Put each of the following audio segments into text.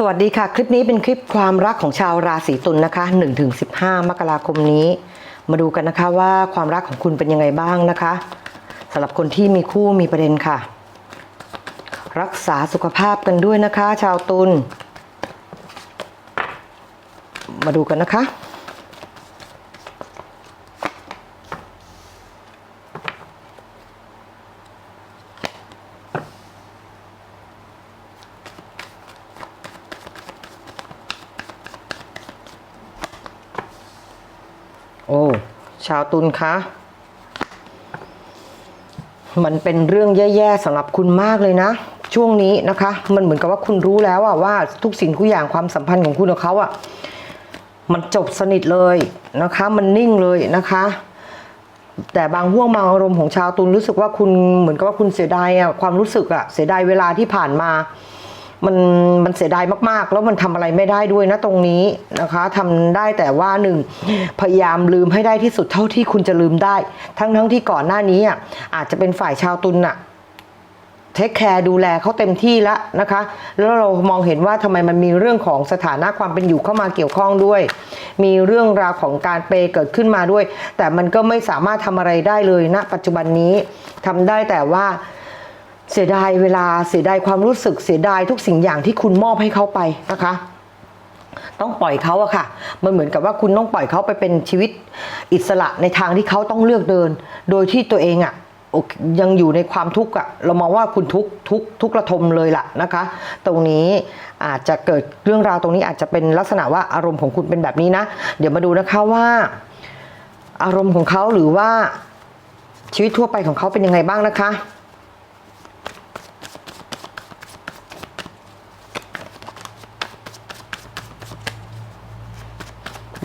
สวัสดีค่ะ คลิปนี้เป็นคลิปความรักของชาวราศีตุลนนะคะ 1-15 มกราคมนี้ มาดูกันนะคะว่าความรักของคุณเป็นยังไงบ้างนะคะสำหรับคนที่มีคู่มีประเด็นค่ะ รักษาสุขภาพกันด้วยนะคะ ชาวตุลมาดูกันนะคะ โอ้ ชาว ตุลคะมันเป็นเรื่องแย่ๆสำหรับคุณมากเลยนะ ช่วงนี้นะคะ มันเหมือนกับว่าคุณรู้แล้วอะว่าทุกสิ่งทุกอย่างความสัมพันธ์ของคุณกับเขาอะมันจบสนิทเลยนะคะ มันนิ่งเลยนะคะ แต่บางห่วงบางอารมณ์ของชาวตุลรู้สึกว่าคุณเหมือนกับว่าคุณเสียดายอะความรู้สึกอะเสียดายเวลาที่ผ่านมา มันมันเสียดายมากๆ แล้วมันทำอะไรไม่ได้ด้วยนะตรงนี้นะคะทำได้แต่ว่าหนึ่งพยายามลืมให้ได้ที่สุดเท่าที่คุณจะลืมได้ ทั้งทั้งที่ก่อนหน้านี้อะอาจจะเป็นฝ่ายชาวตุลน่ะเทคแคร์ดูแลเขาเต็มที่แล้วนะคะ แล้วเรามองเห็นว่าทำไมมันมีเรื่องของสถานะความเป็นอยู่เข้ามาเกี่ยวข้องด้วย มีเรื่องราวของการเปย์เกิดขึ้นมาด้วย แต่มันก็ไม่สามารถทำอะไรได้เลยณปัจจุบันนี้ทำได้แต่ว่า เสียดายเวลาเสียดายความรู้สึกเสียดายทุกสิ่งอย่างที่คุณมอบให้เขาไปนะคะ ต้องปล่อยเขาอะค่ะ มันเหมือนกับว่าคุณต้องปล่อยเขาไปเป็นชีวิตอิสระในทางที่เขาต้องเลือกเดิน โดยที่ตัวเองอะยังอยู่ในความทุกข์อะเรามองว่าคุณทุกทุกทุกระทมเลยล่ะนะคะ ตรงนี้อาจจะเกิดเรื่องราวตรงนี้อาจจะเป็นลักษณะว่าอารมณ์ของคุณเป็นแบบนี้นะ เดี๋ยวมาดูนะคะว่า อารมณ์ของเขาหรือว่าชีวิตทั่วไปของเขาเป็นยังไงบ้างนะคะ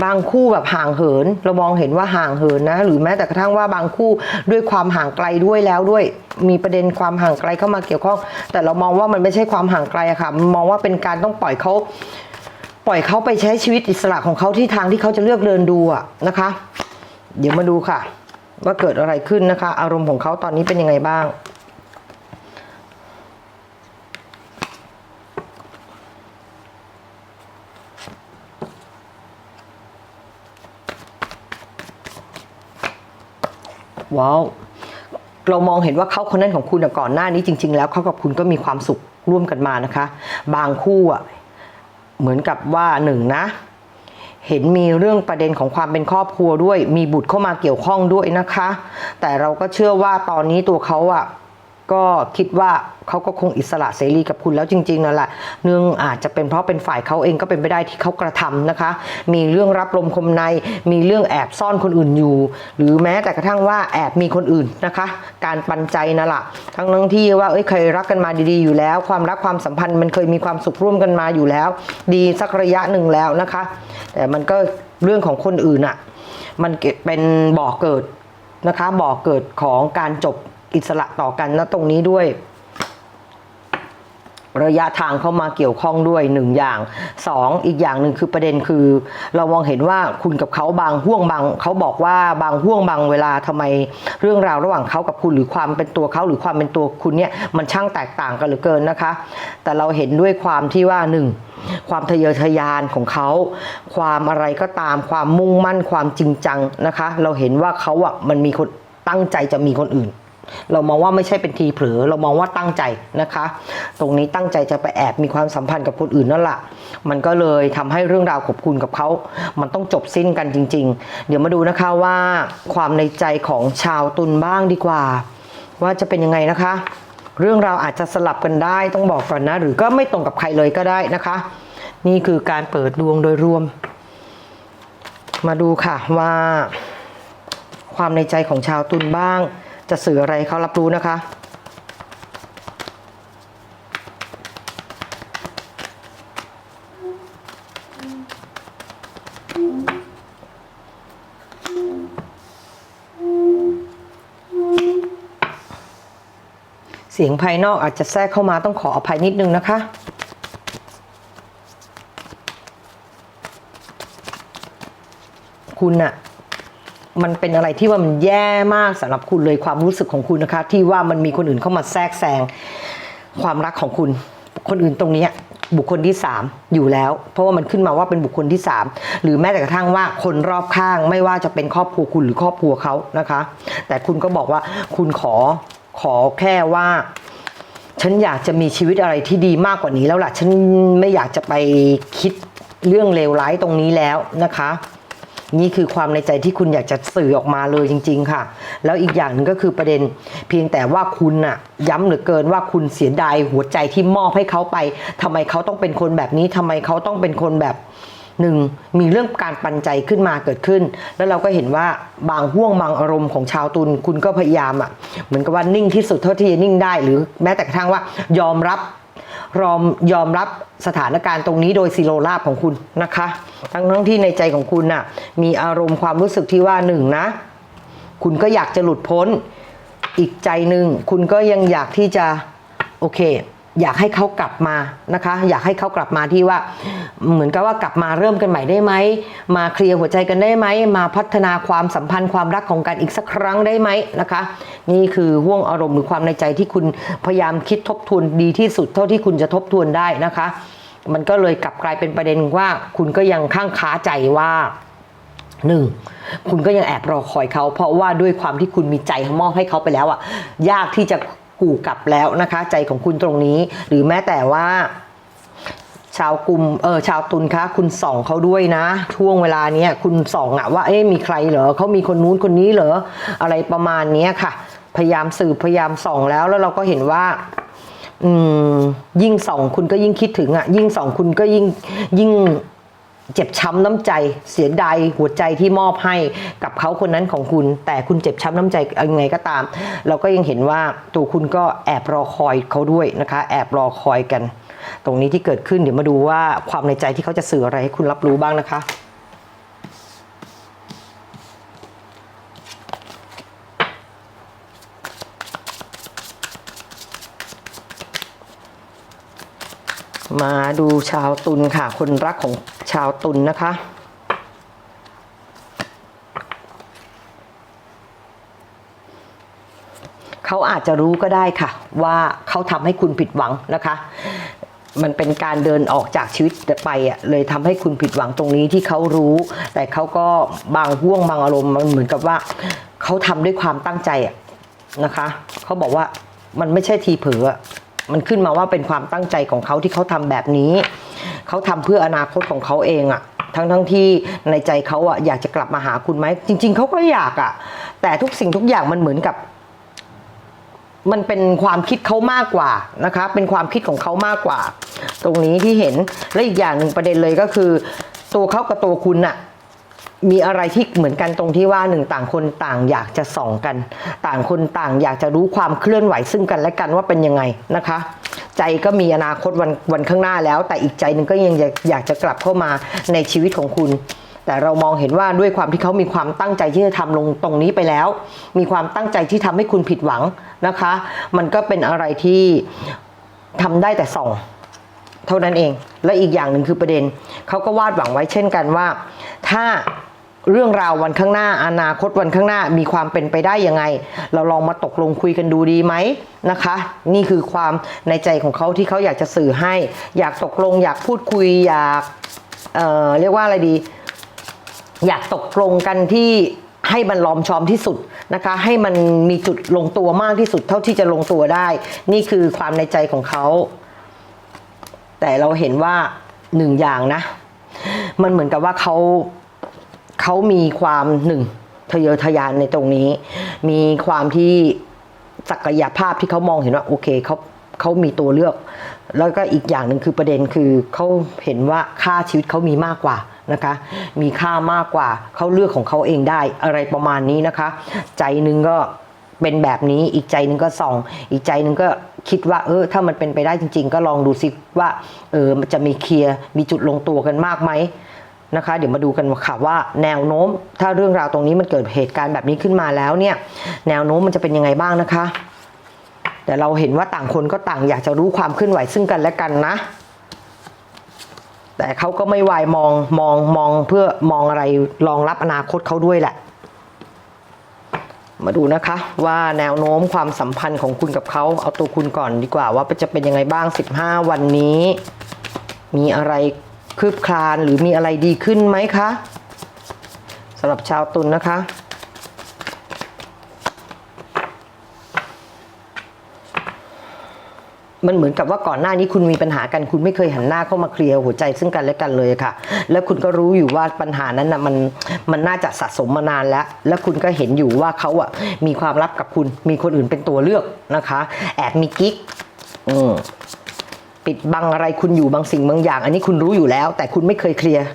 บางคู่แบบห่างเหิน เรามองเห็นว่าห่างเหินนะ หรือแม้แต่กระทั่งว่าบางคู่ด้วยความห่างไกลด้วยแล้วด้วย มีประเด็นความห่างไกลเข้ามาเกี่ยวข้อง แต่เรามองว่ามันไม่ใช่ความห่างไกลอะค่ะมองว่าเป็นการต้องปล่อยเขาปล่อยเขาไปใช้ชีวิตอิสระของเขาที่ทางที่เขาจะเลือกเดินดูอะนะคะ เดี๋ยวมาดูค่ะ ว่าเกิดอะไรขึ้นนะคะ อารมณ์ของเขาตอนนี้เป็นยังไงบ้าง ว้าวเรามองเห็นว่าเขาคนนั้นของคุณก่อนหน้านี้จริง ๆ แล้วเขากับคุณก็มีความสุขร่วมกันมานะคะ บางคู่อะเหมือนกับว่าหนึ่งนะ เห็นมีเรื่องประเด็นของความเป็นครอบครัวด้วย มีบุตรเข้ามาเกี่ยวข้องด้วยนะคะ แต่เราก็เชื่อว่าตอนนี้ตัวเขาอะ ก็คิดว่าเขาก็คงอิสระเสรีกับคุณแล้วจริงๆนั่นแหละเนื่องอาจจะเป็นเพราะเป็นฝ่ายเขาเองก็เป็นไปได้ที่เขากระทำนะคะ มีเรื่องรับลมคมใน มีเรื่องแอบซ่อนคนอื่นอยู่ หรือแม้แต่กระทั่งว่าแอบมีคนอื่นนะคะ การปันใจนั่นแหละทั้งทั้งที่ว่าเอ้ยเคยรักกันมาดีๆอยู่แล้ว ความรักความสัมพันธ์มันเคยมีความสุขร่วมกันมาอยู่แล้ว ดีสักระยะหนึ่งแล้วนะคะ แต่มันก็เรื่องของคนอื่นอะมันเกิดเป็นบ่อเกิดนะคะบ่อเกิดของการจบ อิสระต่อกันนะตรงนี้ด้วย ระยะทางเข้ามาเกี่ยวข้องด้วยหนึ่งอย่างสองอีกอย่างหนึ่งคือประเด็นคือ เรามองเห็นว่าคุณกับเขาบางห่วงบางเขาบอกว่าบางห่วงบางเวลาทำไมเรื่องราวระหว่างเขากับคุณหรือความเป็นตัวเขาหรือความเป็นตัวคุณเนี่ยมันช่างแตกต่างกันเหลือเกินนะคะ แต่เราเห็นด้วยความที่ว่าหนึ่งความทะเยอทะยานของเขา ความอะไรก็ตาม ความมุ่งมั่นความจริงจังนะคะ เราเห็นว่าเขาอะมันมีคนตั้งใจจะมีคนอื่น เรามองว่าไม่ใช่เป็นทีเผลอเรามองว่าตั้งใจนะคะ ตรงนี้ตั้งใจจะไปแอบมีความสัมพันธ์กับคนอื่นนั่นแหละมันก็เลยทำให้เรื่องราวขอบคุณกับเขา มันต้องจบสิ้นกันจริง ๆ เดี๋ยวมาดูนะคะว่าความในใจของชาวตุลบ้างดีกว่า ว่าจะเป็นยังไงนะคะ เรื่องราวอาจจะสลับกันได้ต้องบอกก่อนนะ หรือก็ไม่ตรงกับใครเลยก็ได้นะคะ นี่คือการเปิดดวงโดยรวม มาดูค่ะว่า ความในใจของชาวตุลบ้าง จะสื่ออะไรเขารับรู้นะคะ เสียงภายนอกอาจจะแทรกเข้ามาต้องขออภัยนิดนึงนะคะคุณอะ มันเป็นอะไรที่ว่ามันแย่มากสำหรับคุณเลยความรู้สึกของคุณนะคะ ที่ว่ามันมีคนอื่นเข้ามาแทรกแซงความรักของคุณ คนอื่นตรงนี้บุคคลที่ 3 อยู่แล้ว เพราะว่ามันขึ้นมาว่าเป็นบุคคลที่ 3 หรือแม้แต่กระทั่งว่าคนรอบข้างไม่ว่าจะเป็นครอบครัวคุณหรือครอบครัวเขานะคะ แต่คุณก็บอกว่าคุณขอขอแค่ว่า ฉันอยากจะมีชีวิตอะไรที่ดีมากกว่านี้แล้วล่ะ ฉันไม่อยากจะไปคิดเรื่องเลวร้ายตรงนี้แล้วนะคะ นี่คือความในใจที่คุณอยากจะสื่อออกมาเลยจริง ๆ ค่ะ แล้วอีกอย่างหนึ่งก็คือประเด็น เพียงแต่ว่าคุณน่ะย้ำเหลือเกินว่าคุณเสียดายหัวใจที่มอบให้เขาไปทำไมเขาต้องเป็นคนแบบนี้ทำไมเขาต้องเป็นคนแบบหนึ่งมีเรื่องการปันใจขึ้นมาเกิดขึ้น แล้วเราก็เห็นว่าบางห่วงบางอารมณ์ของชาวตุลคุณก็พยายามอะเหมือนกับว่านิ่งที่สุดเท่าที่จะนิ่งได้ หรือแม้แต่กระทั่งว่ายอมรับ รอมยอมรับสถานการณ์ตรงนี้โดยซีโรราบของคุณนะคะ ทั้งทั้งที่ในใจของคุณน่ะมีอารมณ์ความรู้สึกที่ว่าหนึ่งนะ คุณก็อยากจะหลุดพ้น อีกใจหนึ่งคุณก็ยังอยากที่จะ โอเค อยากให้เขากลับมานะคะ อยากให้เขากลับมาที่ว่า เหมือนกับว่ากลับมาเริ่มกันใหม่ได้ไหม มาเคลียร์หัวใจกันได้ไหม มาพัฒนาความสัมพันธ์ความรักของกันอีกสักครั้งได้ไหมนะคะ นี่คือห่วงอารมณ์หรือความในใจที่คุณพยายามคิดทบทวนดีที่สุดเท่าที่คุณจะทบทวนได้นะคะ มันก็เลยกลับกลายเป็นประเด็นว่า คุณก็ยังข้างค้าใจว่าหนึ่งคุณก็ยังแอบรอคอยเขา เพราะว่าด้วยความที่คุณมีใจมอบให้เขาไปแล้วอะยากที่จะ กู่กลับแล้วนะคะ ใจของคุณตรงนี้ หรือแม้แต่ว่าชาวกลุ่มเออชาวตุลคะคุณส่องเขาด้วยนะ ช่วงเวลาเนี้ยคุณส่องอะว่าเอ๊ะมีใครเหรอเขามีคนนู้นคนนี้เหรออะไรประมาณนี้ค่ะ พยายามสืบพยายามส่องแล้วแล้วเราก็เห็นว่าอืมยิ่งส่องคุณก็ยิ่งคิดถึงอะยิ่งส่องคุณก็ยิ่งยิ่ง เจ็บช้ำน้ำใจเสียดายหัวใจที่มอบให้กับเขาคนนั้นของคุณ แต่คุณเจ็บช้ำน้ำใจยังไงก็ตาม เราก็ยังเห็นว่าตัวคุณก็แอบรอคอยเขาด้วยนะคะ แอบรอคอยกัน ตรงนี้ที่เกิดขึ้นเดี๋ยวมาดูว่าความในใจที่เขาจะสื่ออะไรให้คุณรับรู้บ้างนะคะ มาดูชาวตุลค่ะ คนรักของชาวตุลนะคะ เขาอาจจะรู้ก็ได้ค่ะ ว่าเขาทำให้คุณผิดหวังนะคะ มันเป็นการเดินออกจากชีวิตไปอะเลยทำให้คุณผิดหวังตรงนี้ที่เขารู้ แต่เขาก็บางห่วงบางอารมณ์มันเหมือนกับว่าเขาทำด้วยความตั้งใจอะนะคะ เขาบอกว่ามันไม่ใช่ทีเผลอ มันขึ้นมาว่าเป็นความตั้งใจของเขาที่เขาทำแบบนี้ เขาทำเพื่ออนาคตของเขาเองอะทั้งทั้งที่ในใจเขาอะอยากจะกลับมาหาคุณไหมจริง ๆเขาก็อยากอะแต่ทุกสิ่งทุกอย่างมันเหมือนกับ มันเป็นความคิดเขามากกว่านะคะ เป็นความคิดของเขามากกว่า ตรงนี้ที่เห็นและอีกอย่างหนึ่งประเด็นเลยก็คือ ตัวเขากับตัวคุณน่ะ มีอะไรที่เหมือนกันตรงที่ว่าหนึ่งต่างคนต่างอยากจะส่องกัน ต่างคนต่างอยากจะรู้ความเคลื่อนไหวซึ่งกันและกันว่าเป็นยังไงนะคะ ใจก็มีอนาคตวันวันข้างหน้าแล้ว แต่อีกใจหนึ่งก็ยังอยากจะกลับเข้ามาในชีวิตของคุณ แต่เรามองเห็นว่าด้วยความที่เขามีความตั้งใจที่จะทำลงตรงนี้ไปแล้ว มีความตั้งใจที่ทำให้คุณผิดหวังนะคะ มันก็เป็นอะไรที่ทำได้แต่ส่องเท่านั้นเอง และอีกอย่างหนึ่งคือประเด็น เขาก็วาดหวังไว้เช่นกันว่า ถ้า เรื่องราววันข้างหน้าอนาคตวันข้างหน้ามีความเป็นไปได้ยังไง เราลองมาตกลงคุยกันดูดีไหมนะคะ นี่คือความในใจของเขาที่เขาอยากจะสื่อให้ อยากตกลง อยากพูดคุยอยากเอ่อเรียกว่าอะไรดี อยากตกลงกันที่ให้มันลอมชอมที่สุดนะคะ ให้มันมีจุดลงตัวมากที่สุดเท่าที่จะลงตัวได้ นี่คือความในใจของเขา แต่เราเห็นว่าหนึ่งอย่างนะ มันเหมือนกับว่าเขา เขามีความหนึ่งทะเยอทะยานในตรงนี้ มีความที่ศักยภาพที่เขามองเห็นว่าโอเคเขาเขามีตัวเลือก แล้วก็อีกอย่างหนึ่งคือประเด็นคือเขาเห็นว่าค่าชีวิตเขามีมากกว่านะคะ มีค่ามากกว่าเขาเลือกของเขาเองได้อะไรประมาณนี้นะคะ ใจนึงก็เป็นแบบนี้อีกใจนึงก็ส่อง อีกใจนึงก็คิดว่าเออถ้ามันเป็นไปได้จริง ๆ ก็ลองดูสิว่าเออมันจะมีเคลียร์มีจุดลงตัวกันมากไหม นะคะ เดี๋ยวมาดูกันค่ะว่าแนวโน้ม ถ้าเรื่องราวตรงนี้มันเกิดเหตุการณ์แบบนี้ขึ้นมาแล้วเนี่ยแนวโน้มมันจะเป็นยังไงบ้างนะคะ แต่เราเห็นว่าต่างคนก็ต่างอยากจะรู้ความเคลื่อนไหวซึ่งกันและกันนะ แต่เขาก็ไม่วายมองมองมองเพื่อมองอะไรรองรับอนาคตเขาด้วยแหละมาดูนะคะว่าแนวโน้มความสัมพันธ์ของคุณกับเขาเอาตัวคุณก่อนดีกว่าว่าจะเป็นยังไงบ้าง 15 วันนี้ มีอะไร คืบคลานหรือมีอะไรดีขึ้นไหมคะสำหรับชาวตุลนนะคะ มันเหมือนกับว่าก่อนหน้านี้คุณมีปัญหากัน คุณไม่เคยหันหน้าเข้ามาเคลียร์หัวใจซึ่งกันและกันเลยค่ะ แล้วคุณก็รู้อยู่ว่าปัญหานั้นนะมันมันน่าจะสะสมมานานแล้ว แล้วคุณก็เห็นอยู่ว่าเขาอะมีความลับกับคุณ มีคนอื่นเป็นตัวเลือกนะคะ แอบมีกิ๊กอืม ปิดบังอะไรคุณอยู่บางสิ่งบางอย่าง อันนี้คุณรู้อยู่แล้ว แต่คุณไม่เคยเคลียร์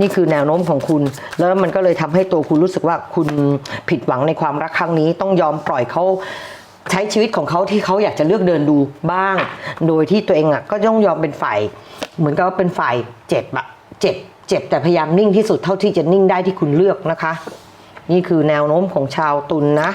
นี่คือแนวโน้มของคุณ แล้วมันก็เลยทำให้ตัวคุณรู้สึกว่าคุณผิดหวังในความรักครั้งนี้ ต้องยอมปล่อยเขาใช้ชีวิตของเขาที่เขาอยากจะเลือกเดินดูบ้าง โดยที่ตัวเองอะก็ต้องยอมเป็นฝ่ายเหมือนกับว่าเป็นฝ่ายเจ็บอะเจ็บเจ็บแต่พยายามนิ่งที่สุดเท่าที่จะนิ่งได้ที่คุณเลือกนะคะ นี่คือแนวโน้มของชาวตุลนนะ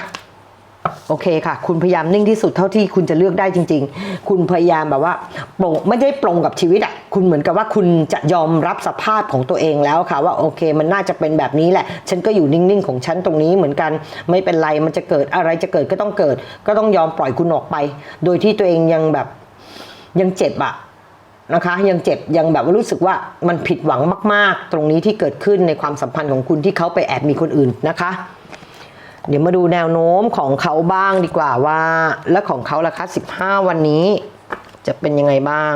โอเคค่ะ คุณพยายามนิ่งที่สุดเท่าที่คุณจะเลือกได้จริง ๆ คุณพยายามแบบว่าปลงไม่ได้ปลงกับชีวิตอะคุณเหมือนกับว่าคุณจะยอมรับสภาพของตัวเองแล้วค่ะ ว่าโอเค มันน่าจะเป็นแบบนี้แหละ ฉันก็อยู่นิ่งๆของฉันตรงนี้เหมือนกันไม่เป็นไรมันจะเกิดอะไรจะเกิดก็ต้องเกิด ก็ต้องยอมปล่อยคุณออกไป โดยที่ตัวเองยังแบบยังเจ็บอะนะคะยังเจ็บยังแบบว่ารู้สึกว่ามันผิดหวังมาก ๆ ตรงนี้ที่เกิดขึ้นในความสัมพันธ์ของคุณที่เขาไปแอบมีคนอื่นนะคะ เดี๋ยวมาดูแนวโน้มของเขาบ้างดีกว่าว่า และของเขาล่ะคะ15วันนี้ จะเป็นยังไงบ้าง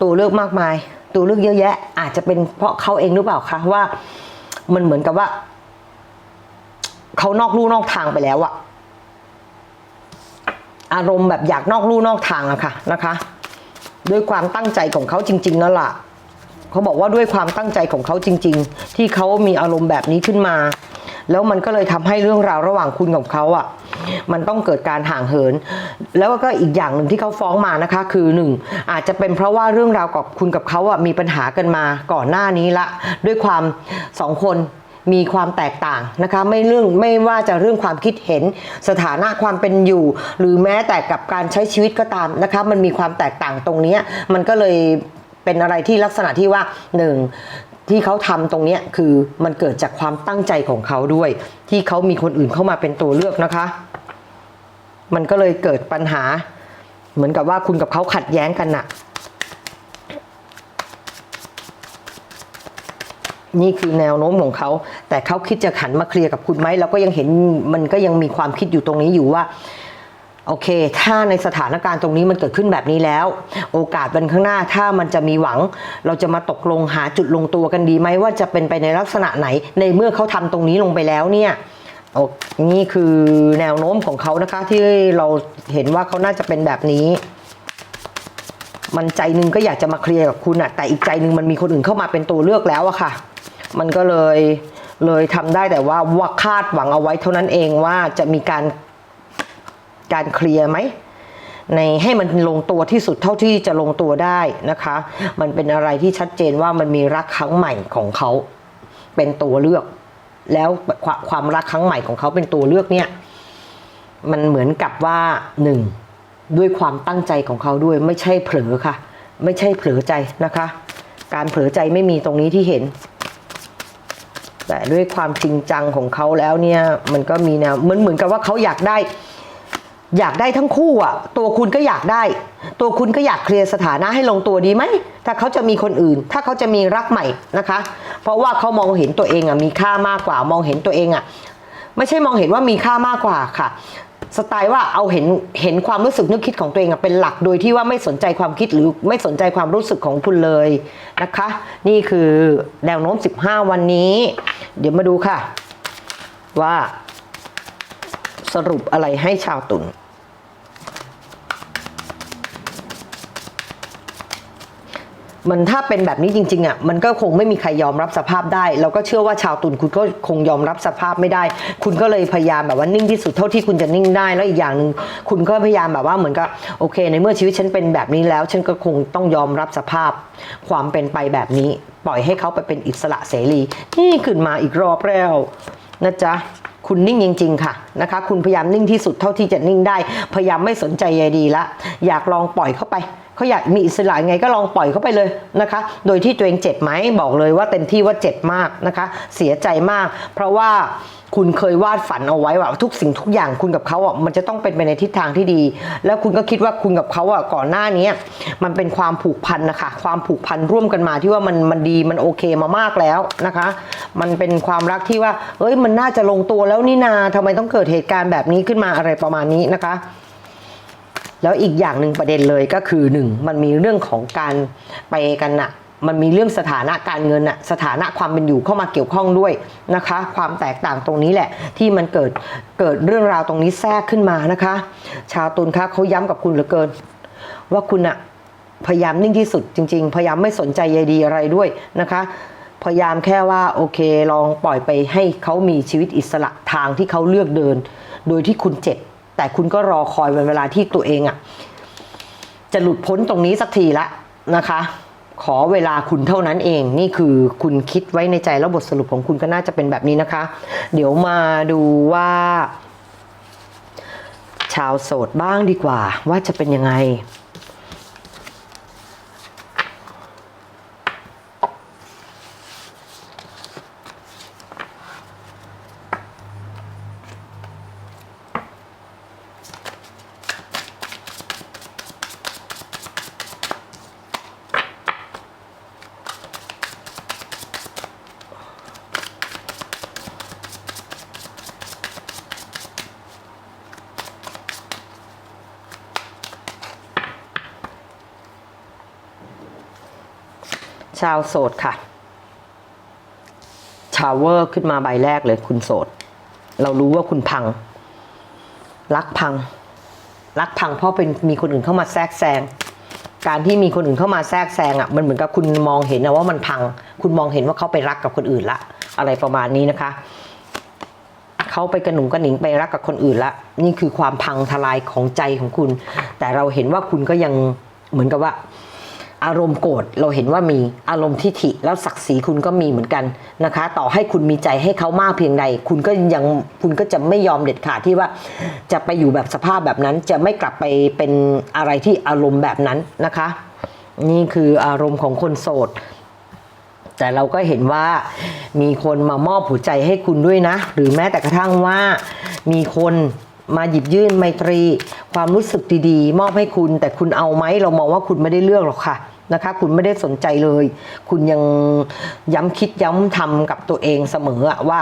ตัวเลือกมากมาย ตัวเลือกเยอะแยะ อาจจะเป็นเพราะเขาเองหรือเปล่าคะว่า มันเหมือนกับว่าเขานอกลู่นอกทางไปแล้วอะอารมณ์แบบอยากนอกลู่นอกทางอะค่ะนะคะ ด้วยความตั้งใจของเขาจริงๆนั่นแหละเขาบอกว่าด้วยความตั้งใจของเขาจริง ๆ ที่เขามีอารมณ์แบบนี้ขึ้นมา แล้วมันก็เลยทำให้เรื่องราวระหว่างคุณกับเขาอะ มันต้องเกิดการห่างเหิน แล้วก็อีกอย่างหนึ่งที่เขาฟ้องมานะคะ คือหนึ่งอาจจะเป็นเพราะว่าเรื่องราวกับคุณกับเขาอะมีปัญหากันมาก่อนหน้านี้ละ ด้วยความสองคนมีความแตกต่างนะคะไม่เรื่องไม่ว่าจะเรื่องความคิดเห็นสถานะความเป็นอยู่ หรือแม้แต่กับการใช้ชีวิตก็ตามนะคะมันมีความแตกต่างตรงนี้มันก็เลยเป็นอะไรที่ลักษณะที่ว่าหนึ่งที่เขาทำตรงนี้คือมันเกิดจากความตั้งใจของเขาด้วย ที่เขามีคนอื่นเข้ามาเป็นตัวเลือกนะคะ มันก็เลยเกิดปัญหา เหมือนกับว่าคุณกับเขาขัดแย้งกันน่ะนี่คือแนวโน้มของเขา แต่เขาคิดจะขันมาเคลียร์กับคุณไหมเราก็ยังเห็นมันก็ยังมีความคิดอยู่ตรงนี้อยู่ว่าโอเค ถ้าในสถานการณ์ตรงนี้มันเกิดขึ้นแบบนี้แล้ว โอกาสวันข้างหน้าถ้ามันจะมีหวัง เราจะมาตกลงหาจุดลงตัวกันดีไหมว่าจะเป็นไปในลักษณะไหน ในเมื่อเขาทำตรงนี้ลงไปแล้วเนี่ย โอ้นี่คือแนวโน้มของเขานะคะ ที่เราเห็นว่าเขาน่าจะเป็นแบบนี้ มันใจหนึงก็อยากจะมาเคลียร์กับคุณอะแต่อีกใจหนึงมันมีคนอื่นเข้ามาเป็นตัวเลือกแล้วอะค่ะ มันก็เลยเลยทำได้แต่ว่าว่าคาดหวังเอาไว้เท่านั้นเองว่าจะมีการการเคลียร์ไหมในให้มันลงตัวที่สุดเท่าที่จะลงตัวได้นะคะ มันเป็นอะไรที่ชัดเจนว่ามันมีรักครั้งใหม่ของเขาเป็นตัวเลือก แล้วความรักครั้งใหม่ของเขาเป็นตัวเลือกเนี่ย มันเหมือนกับว่าหนึ่งด้วยความตั้งใจของเขาด้วยไม่ใช่เผลอค่ะ ไม่ใช่เผลอใจนะคะ การเผลอใจไม่มีตรงนี้ที่เห็น แต่ด้วยความจริงจังของเขาแล้วเนี่ย มันก็มีแนวเหมือนเหมือนกับว่าเขาอยากได้ อยากได้ทั้งคู่อะ ตัวคุณก็อยากได้ ตัวคุณก็อยากเคลียร์สถานะให้ลงตัวดีไหม ถ้าเขาจะมีคนอื่น ถ้าเขาจะมีรักใหม่นะคะ เพราะว่าเขามองเห็นตัวเองอะมีค่ามากกว่า มองเห็นตัวเองอะไม่ใช่มองเห็นว่ามีค่ามากกว่าค่ะ สไตล์ว่าเอาเห็นเห็นความรู้สึกนึกคิดของตัวเองเป็นหลักโดยที่ว่าไม่สนใจความคิดหรือไม่สนใจความรู้สึกของคุณเลยนะคะ นี่คือแนวโน้ม 15 วันนี้ เดี๋ยวมาดูค่ะ ว่า สรุปอะไรให้ชาวตุลมันถ้าเป็นแบบนี้จริงๆอะมันก็คงไม่มีใครยอมรับสภาพได้เราก็เชื่อว่าชาวตุลคุณก็คงยอมรับสภาพไม่ได้ คุณก็เลยพยายามแบบว่านิ่งที่สุดเท่าที่คุณจะนิ่งได้แล้วอีกอย่างหนึ่งคุณก็พยายามแบบว่าเหมือนกับโอเค ในเมื่อชีวิตฉันเป็นแบบนี้แล้ว ฉันก็คงต้องยอมรับสภาพ ความเป็นไปแบบนี้ ปล่อยให้เขาไปเป็นอิสระเสรีนี่ขึ้นมาอีกรอบแล้วนะจ๊ะ คุณนิ่งจริง ๆ ค่ะนะคะ คุณพยายามนิ่งที่สุดเท่าที่จะนิ่งได้ พยายามไม่สนใจใยดีละ อยากลองปล่อยเข้าไป เขาอยากมีอิสระไงก็ลองปล่อยเขาไปเลยนะคะ โดยที่ตัวเองเจ็บไหมบอกเลยว่าเต็มที่ว่าเจ็บมากนะคะ เสียใจมาก เพราะว่าคุณเคยวาดฝันเอาไว้ว่าทุกสิ่งทุกอย่างคุณกับเขาอะมันจะต้องเป็นไปในทิศทางที่ดี แล้วคุณก็คิดว่าคุณกับเขาอะก่อนหน้านี้มันเป็นความผูกพันนะคะความผูกพันร่วมกันมาที่ว่ามันมันดีมันโอเคมามากแล้วนะคะ มันเป็นความรักที่ว่า เอ้ยมันน่าจะลงตัวแล้วนี่นาทำไมต้องเกิดเหตุการณ์แบบนี้ขึ้นมาอะไรประมาณนี้นะคะ แล้วอีกอย่างหนึ่งประเด็นเลยก็คือหนึ่งมันมีเรื่องของการไปกันน่ะมันมีเรื่องสถานะการเงินน่ะสถานะความเป็นอยู่เข้ามาเกี่ยวข้องด้วยนะคะ ความแตกต่างตรงนี้แหละ ที่มันเกิดเกิดเรื่องราวตรงนี้แทรกขึ้นมานะคะ ชาวตุลคะเขาย้ำกับคุณเหลือเกิน ว่าคุณอะพยายามนิ่งที่สุดจริง ๆ พยายามไม่สนใจใยดีอะไรด้วยนะคะพยายามแค่ว่าโอเคลองปล่อยไปให้เขามีชีวิตอิสระทางที่เขาเลือกเดิน โดยที่คุณเจ็บ แต่คุณก็รอคอยวันเวลาที่ตัวเองอะจะหลุดพ้นตรงนี้สักทีละนะคะ ขอเวลาคุณเท่านั้นเอง นี่คือคุณคิดไว้ในใจแล้วบทสรุปของคุณก็น่าจะเป็นแบบนี้นะคะ เดี๋ยวมาดูว่า ชาวโสดบ้างดีกว่า ว่าจะเป็นยังไง ชาวโสดค่ะชาวเวอร์ขึ้นมาใบแรกเลยคุณโสด เรารู้ว่าคุณพัง รักพัง รักพังเพราะเป็นมีคนอื่นเข้ามาแทรกแซงการที่มีคนอื่นเข้ามาแทรกแซงอะมันเหมือนกับคุณมองเห็นนะว่ามันพัง คุณมองเห็นว่าเขาไปรักกับคนอื่นละ อะไรประมาณนี้นะคะเขาไปกระหนุ่งกระหนิงไปรักกับคนอื่นละ นี่คือความพังทลายของใจของคุณ แต่เราเห็นว่าคุณก็ยังเหมือนกับว่า อารมณ์โกรธเราเห็นว่ามีอารมณ์ทิฐิแล้วศักดิ์ศรีคุณก็มีเหมือนกันนะคะ ต่อให้คุณมีใจให้เขามากเพียงใด คุณก็ยังคุณก็จะไม่ยอมเด็ดขาดที่ว่า จะไปอยู่แบบสภาพแบบนั้น จะไม่กลับไปเป็นอะไรที่อารมณ์แบบนั้นนะคะ นี่คืออารมณ์ของคนโสด แต่เราก็เห็นว่ามีคนมามอบหัวใจให้คุณด้วยนะ หรือแม้แต่กระทั่งว่ามีคนมาหยิบยื่นไมตรี ความรู้สึกดีๆ มอบให้คุณ แต่คุณเอาไหมเรามองว่าคุณไม่ได้เลือกหรอกค่ะ นะคะ คุณไม่ได้สนใจเลย คุณยังย้ำคิดย้ำทำกับตัวเองเสมอว่า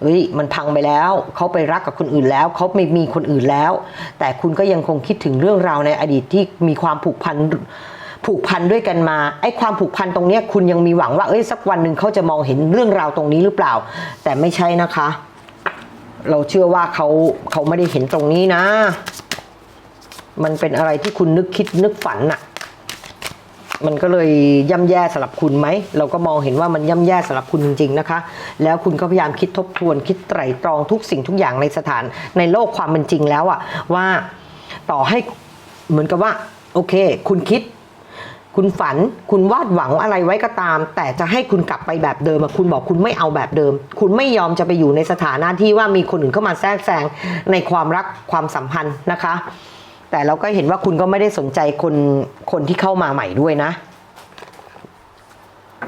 เฮ้ยมันพังไปแล้ว เขาไปรักกับคนอื่นแล้ว เขาไม่มีคนอื่นแล้ว แต่คุณก็ยังคงคิดถึงเรื่องราวในอดีตที่มีความผูกพันผูกพันด้วยกันมาไอ้ความผูกพันตรงเนี้ยคุณยังมีหวังว่าเอ้ยสักวันหนึ่งเขาจะมองเห็นเรื่องราวตรงนี้หรือเปล่า แต่ไม่ใช่นะคะ เราเชื่อว่าเขาเขาไม่ได้เห็นตรงนี้นะ มันเป็นอะไรที่คุณนึกคิดนึกฝันน่ะ มันก็เลยย่ำแย่สำหรับคุณไหม เราก็มองเห็นว่ามันย่ำแย่สำหรับคุณจริง ๆนะคะ แล้วคุณก็พยายามคิดทบทวนคิดไตร่ตรองทุกสิ่งทุกอย่างในสถานในโลกความเป็นจริงแล้วอะว่าต่อให้เหมือนกับว่าโอเค คุณคิด คุณฝันคุณวาดหวังอะไรไว้ก็ตาม แต่จะให้คุณกลับไปแบบเดิมอะคุณบอกคุณไม่เอาแบบเดิม คุณไม่ยอมจะไปอยู่ในสถานะที่ว่ามีคนอื่นเข้ามาแทรกแซงในความรักความสัมพันธ์นะคะ แต่เราก็เห็นว่าคุณก็ไม่ได้สนใจคนคนที่เข้ามาใหม่ด้วยนะ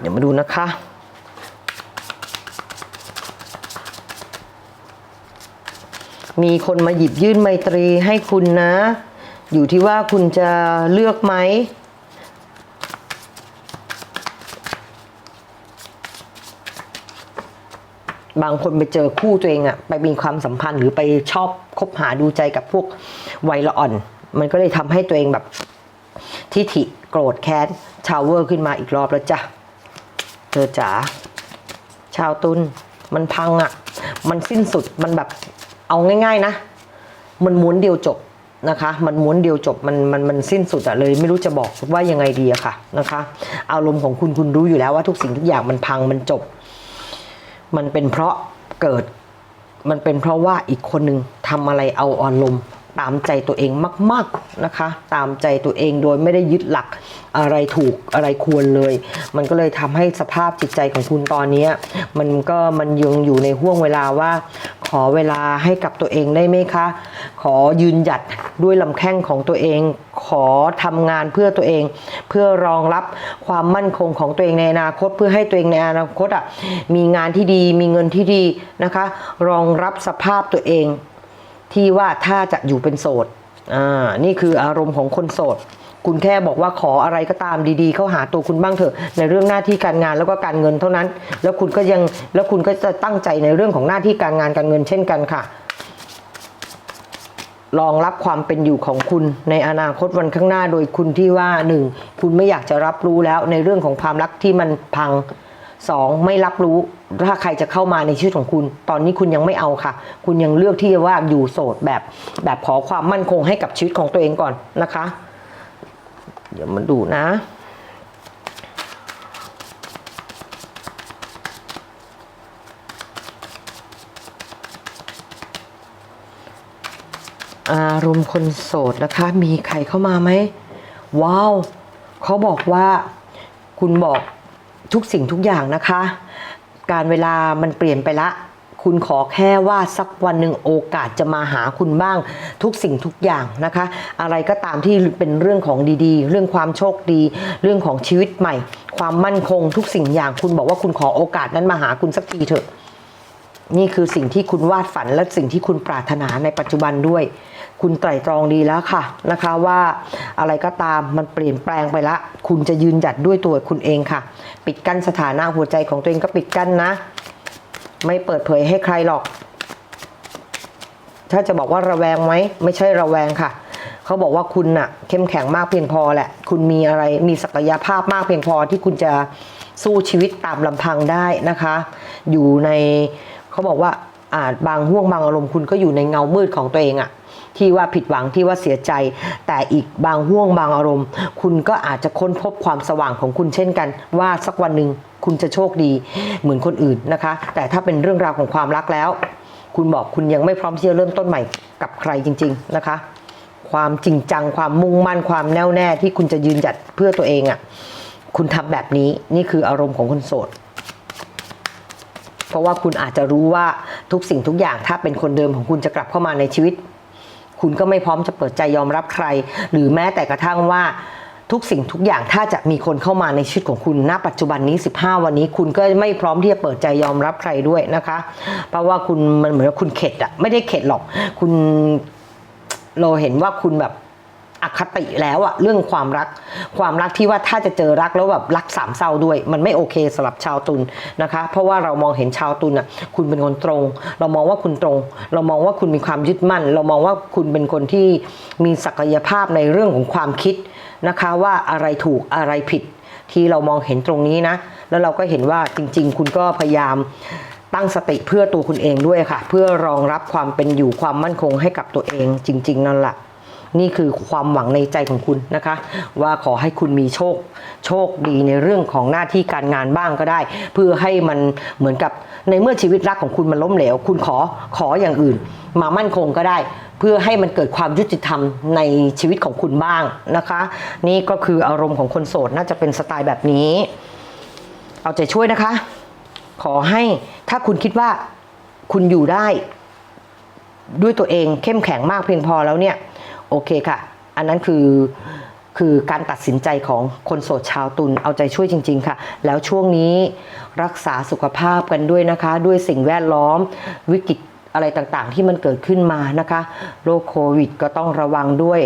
เดี๋ยวมาดูนะคะ มีคนมาหยิบยื่นไมตรีให้คุณนะ อยู่ที่ว่าคุณจะเลือกไหมบางคนไปเจอคู่ตัวเองอะไปมีความสัมพันธ์หรือไปชอบคบหาดูใจกับพวกไวละอ่อน มันก็เลยทำให้ตัวเองแบบทิฐิโกรธแค้นชาวเวอร์ขึ้นมาอีกรอบแล้วจ้ะเธอจ๋าชาวตุลมันพังอะ่ะ มันสิ้นสุดมันแบบเอาง่าย ๆนะ มันม้วนเดียวจบนะคะ มันม้วนเดียวจบมันมันมันสิ้นสุดอะเลยไม่รู้จะบอกว่ายังไงดีอะค่ะนะคะ อารมณ์ของคุณคุณรู้อยู่แล้วว่าทุกสิ่งทุกอย่างมันพังมันจบ มันเป็นเพราะเกิด มันเป็นเพราะว่าอีกคนหนึ่งทำอะไรเอาอารมณ์ ตามใจตัวเองมากๆนะคะ ตามใจตัวเองโดยไม่ได้ยึดหลักอะไรถูกอะไรควรเลย มันก็เลยทำให้สภาพจิตใจของคุณตอนนี้มันก็มันยังอยู่ในห่วงเวลาว่า ขอเวลาให้กับตัวเองได้ไหมคะ ขอยืนหยัดด้วยลำแข้งของตัวเอง ขอทำงานเพื่อตัวเอง เพื่อรองรับความมั่นคงของตัวเองในอนาคต เพื่อให้ตัวเองในอนาคตอะมีงานที่ดีมีเงินที่ดีนะคะ รองรับสภาพตัวเอง ที่ว่าถ้าจะอยู่เป็นโสดอ่านี่คืออารมณ์ของคนโสด คุณแค่บอกว่าขออะไรก็ตามดีๆ เข้าหาตัวคุณบ้างเถอะ ในเรื่องหน้าที่การงานแล้วก็การเงินเท่านั้น แล้วคุณก็ยังแล้วคุณก็จะตั้งใจในเรื่องของหน้าที่การงานการเงินเช่นกันค่ะรองรับความเป็นอยู่ของคุณในอนาคตวันข้างหน้าโดยคุณที่ว่าหนึ่งคุณไม่อยากจะรับรู้แล้วในเรื่องของความรักที่มันพัง สองไม่รับรู้ถ้าใครจะเข้ามาในชีวิตของคุณ ตอนนี้คุณยังไม่เอาค่ะ คุณยังเลือกที่จะว่าอยู่โสดแบบ แบบขอความมั่นคงให้กับชีวิตของตัวเองก่อนนะคะ เดี๋ยวมาดูนะอารมณ์คนโสดนะคะ มีใครเข้ามาไหมว้าวเขาบอกว่า คุณบอก ทุกสิ่งทุกอย่างนะคะ การเวลามันเปลี่ยนไปละ คุณขอแค่ว่าสักวันหนึ่งโอกาสจะมาหาคุณบ้าง ทุกสิ่งทุกอย่างนะคะ อะไรก็ตามที่เป็นเรื่องของดีๆ เรื่องความโชคดี เรื่องของชีวิตใหม่ ความมั่นคงทุกสิ่งอย่างคุณบอกว่าคุณขอโอกาสนั้นมาหาคุณสักทีเถอะ นี่คือสิ่งที่คุณวาดฝันและสิ่งที่คุณปรารถนาในปัจจุบันด้วย คุณไตร่ตรองดีแล้วค่ะนะคะว่าอะไรก็ตามมันเปลี่ยนแปลงไปละ คุณจะยืนหยัดด้วยตัวคุณเองค่ะ ปิดกั้นสถานะหัวใจของตัวเองก็ปิดกั้นนะ ไม่เปิดเผยให้ใครหรอก ถ้าจะบอกว่าระแวงไหมไม่ใช่ระแวงค่ะเขาบอกว่าคุณน่ะ เข้มแข็งมากเพียงพอแหละ คุณมีอะไรมีศักยภาพมากเพียงพอที่คุณจะสู้ชีวิตตามลำพังได้นะคะ อยู่ในเขาบอกว่าอาจบางห่วงบางอารมณ์คุณก็อยู่ในเงามืดของตัวเองอะ ที่ว่าผิดหวังที่ว่าเสียใจ แต่อีกบางห่วงบางอารมณ์ คุณก็อาจจะค้นพบความสว่างของคุณเช่นกัน ว่าสักวันหนึ่งคุณจะโชคดีเหมือนคนอื่นนะคะ แต่ถ้าเป็นเรื่องราวของความรักแล้ว คุณบอกคุณยังไม่พร้อมที่จะเริ่มต้นใหม่กับใครจริง ๆนะคะ ความจริงจังความมุ่งมั่นความแน่วแน่ที่คุณจะยืนหยัดเพื่อตัวเองอะ่ะคุณทำแบบนี้นี่คืออารมณ์ของคนโสด เพราะว่าคุณอาจจะรู้ว่าทุกสิ่งทุกอย่างถ้าเป็นคนเดิมของคุณจะกลับเข้ามาในชีวิต คุณก็ไม่พร้อมจะเปิดใจยอมรับใคร หรือแม้แต่กระทั่งว่าทุกสิ่งทุกอย่างถ้าจะมีคนเข้ามาในชีวิตของคุณณ ปัจจุบันนี้ 15 วันนี้ คุณก็ไม่พร้อมที่จะเปิดใจยอมรับใครด้วยนะคะ เพราะว่าคุณมันเหมือนว่าคุณเข็ดอะไม่ได้เข็ดหรอก คุณเราเห็นว่าคุณแบบ อคติแล้วอะเรื่องความรัก ความรักที่ว่าถ้าจะเจอรักแล้วแบบรักสามเศร้าด้วย มันไม่โอเคสำหรับชาวตุลนะคะ เพราะว่าเรามองเห็นชาวตุลอะคุณเป็นคนตรง เรามองว่าคุณตรง เรามองว่าคุณมีความยึดมั่น เรามองว่าคุณเป็นคนที่มีศักยภาพในเรื่องของความคิดนะคะว่าอะไรถูกอะไรผิด ที่เรามองเห็นตรงนี้นะ แล้วเราก็เห็นว่าจริง ๆ คุณก็พยายามตั้งสติเพื่อตัวคุณเองด้วยค่ะ เพื่อรองรับความเป็นอยู่ความมั่นคงให้กับตัวเองจริง ๆ นั่นแหละ นี่คือความหวังในใจของคุณนะคะ ว่าขอให้คุณมีโชคโชคดีในเรื่องของหน้าที่การงานบ้างก็ได้ เพื่อให้มันเหมือนกับในเมื่อชีวิตรักของคุณมันล้มเหลว คุณขอขออย่างอื่น มามั่นคงก็ได้เพื่อให้มันเกิดความยุติธรรมในชีวิตของคุณบ้างนะคะ นี่ก็คืออารมณ์ของคนโสดน่าจะเป็นสไตล์แบบนี้ เอาใจช่วยนะคะ ขอให้ถ้าคุณคิดว่าคุณอยู่ได้ ด้วยตัวเองเข้มแข็งมากเพียงพอแล้วเนี่ย โอเคค่ะ อันนั้นคือคือการตัดสินใจของคนโสดชาวตุลเอาใจช่วยจริง ๆ ค่ะ แล้วช่วงนี้รักษาสุขภาพกันด้วยนะคะ ด้วยสิ่งแวดล้อมวิกฤตอะไรต่างๆ ที่มันเกิดขึ้นมานะคะโรคโควิดก็ต้องระวังด้วย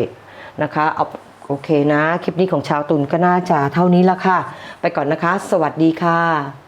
นะคะเอาโอเคนะ คลิปนี้ของชาวตุลก็น่าจะเท่านี้ละค่ะ ไปก่อนนะคะ สวัสดีค่ะ